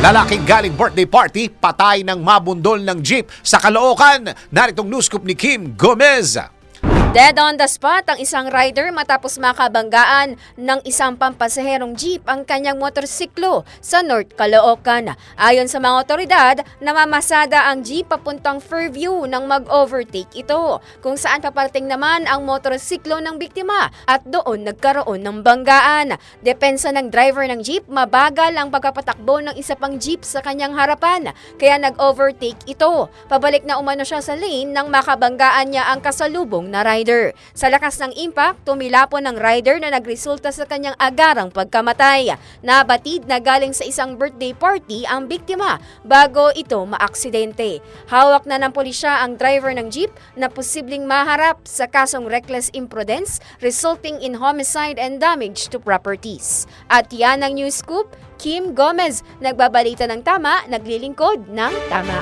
Lalaking galing birthday party, patay ng mabundol ng jeep sa Caloocan. Naritong news scoop ni Kim Gomez. Dead on the spot ang isang rider matapos makabanggaan ng isang pampasaherong jeep ang kanyang motorsiklo sa North Caloocan. Ayon sa mga otoridad, namamasada ang jeep papuntang Fairview nang mag-overtake ito, kung saan paparating naman ang motorsiklo ng biktima at doon nagkaroon ng banggaan. Depensa ng driver ng jeep, mabagal ang pagpapatakbo ng isa pang jeep sa kanyang harapan, kaya nag-overtake ito. Pabalik na umano siya sa lane nang makabanggaan niya ang kasalubong na rider. Sa lakas ng impact, tumilapon ng rider na nagresulta sa kanyang agarang pagkamatay. Nabatid na galing sa isang birthday party ang biktima bago ito maaksidente. Hawak na ng pulisya ang driver ng jeep na posibleng maharap sa kasong reckless imprudence resulting in homicide and damage to properties. At yan ang news scoop, Kim Gomez, nagbabalita ng tama, naglilingkod ng tama.